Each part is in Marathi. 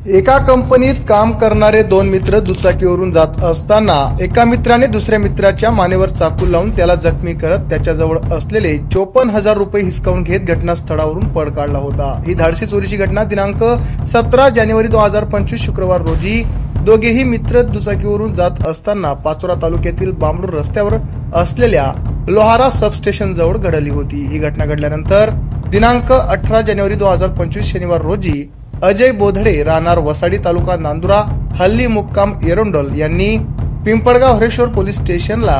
एका कंपनीत काम करणारे दोन मित्र दुचाकीवरून जात असताना एका मित्राने दुसऱ्या मित्राच्या मानेवर चाकू लावून त्याला जखमी करत त्याच्याजवळ असलेले चोपन्न हजार रुपये हिसकावून घेत घटनास्थळावरून पळ काढला होता. ही धाडसी चोरीची घटना दिनांक सतरा जानेवारी दोन हजार पंचवीस शुक्रवार रोजी दोघेही मित्र दुचाकीवरून जात असताना पाचोरा तालुक्यातील बांबडूर रस्त्यावर असलेल्या लोहारा सबस्टेशन जवळ घडली होती. ही घटना घडल्यानंतर दिनांक अठरा जानेवारी दोन हजार पंचवीस शनिवार रोजी अजय बोधडे राहणार वसाडी तालुका नांदुरा हल्ली मुक्काम एरोंडल यांनी पिंपळगाव हरेश्वर पोलीस स्टेशनला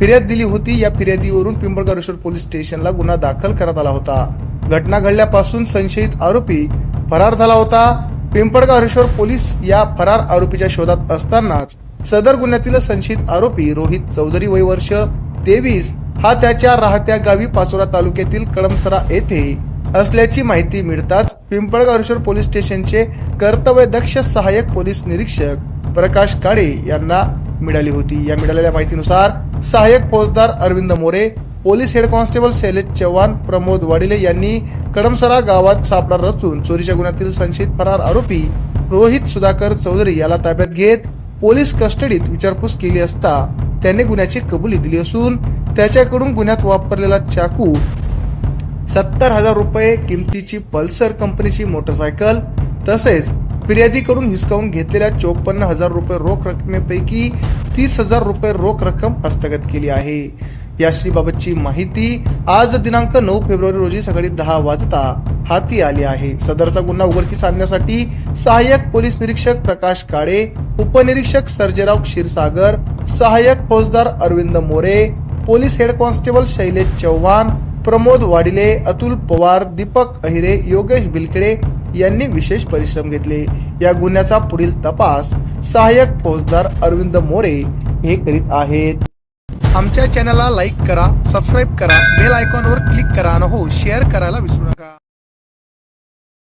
फिर्याद दिली होती. या फिर्यादीवरून पिंपळगाव हरेश्वर पोलीस स्टेशनला गुन्हा दाखल करण्यात आला होता. घटना घडल्यापासून संशयित आरोपी फरार झाला होता. पिंपळगाव हरेश्वर पोलीस या फरार आरोपीच्या शोधात असतानाच सदर गुन्ह्यातील संशयित आरोपी रोहित चौधरी वय वर्ष तेवीस हा त्याच्या राहत्या गावी पाचोरा तालुक्यातील कळमसरा येथे असल्याची माहिती मिळताच पिंपळगावेश्वर पोलीस स्टेशनचे कर्तव्यदक्ष सहाय्यक पोलीस निरीक्षक प्रकाश काळे यांना मिळाली होती. या मिळालेल्या माहितीनुसार सहाय्यक फौजदार Arvind More police head constable Shailesh Chavan Pramod Wadile यांनी कडमसरा गावात सापळा रचून चोरीच्या गुन्ह्यातील संशयित फरार आरोपी रोहित सुधाकर चौधरी याला ताब्यात घेत पोलीस कस्टडीत विचारपूस केली असता त्याने गुन्ह्याची कबुली दिली असून त्याच्याकडून गुन्ह्यात वापरलेला चाकू सत्तर हजार रुपये किमतीची पल्सर कंपनीची मोटरसायकल तसेच फिर्यादीकडून हिसकावून घेतलेल्या चोपन्न हजार रुपये रोख रकमेपैकी तीस हजार रुपये रोख रक्कम हस्तगत केली आहे. याशीबाबतची माहिती आज दिनांक नऊ फेब्रुवारी रोजी सकाळी दहा वाजता हाती आली आहे. सदरचा गुन्हा उघडकीस आणण्यासाठी सहाय्यक पोलीस निरीक्षक प्रकाश काळे उपनिरीक्षक सर्जेराव क्षीरसागर सहाय्यक फौजदार Arvind More police head constable Shailesh Chavan Pramod Wadile Atul Pawar Deepak Ahire Yogesh Bilkade यांनी विशेष परिश्रम घेतले. या गुन्ह्याचा पुढील तपास सहाय्यक फौजदार अरविंद मोरे हे करीत आहेत. आमच्या चॅनलला लाईक करा सबस्क्राईब करा बेल आयकॉनवर क्लिक करा आणि हो शेअर करायला विसरू नका.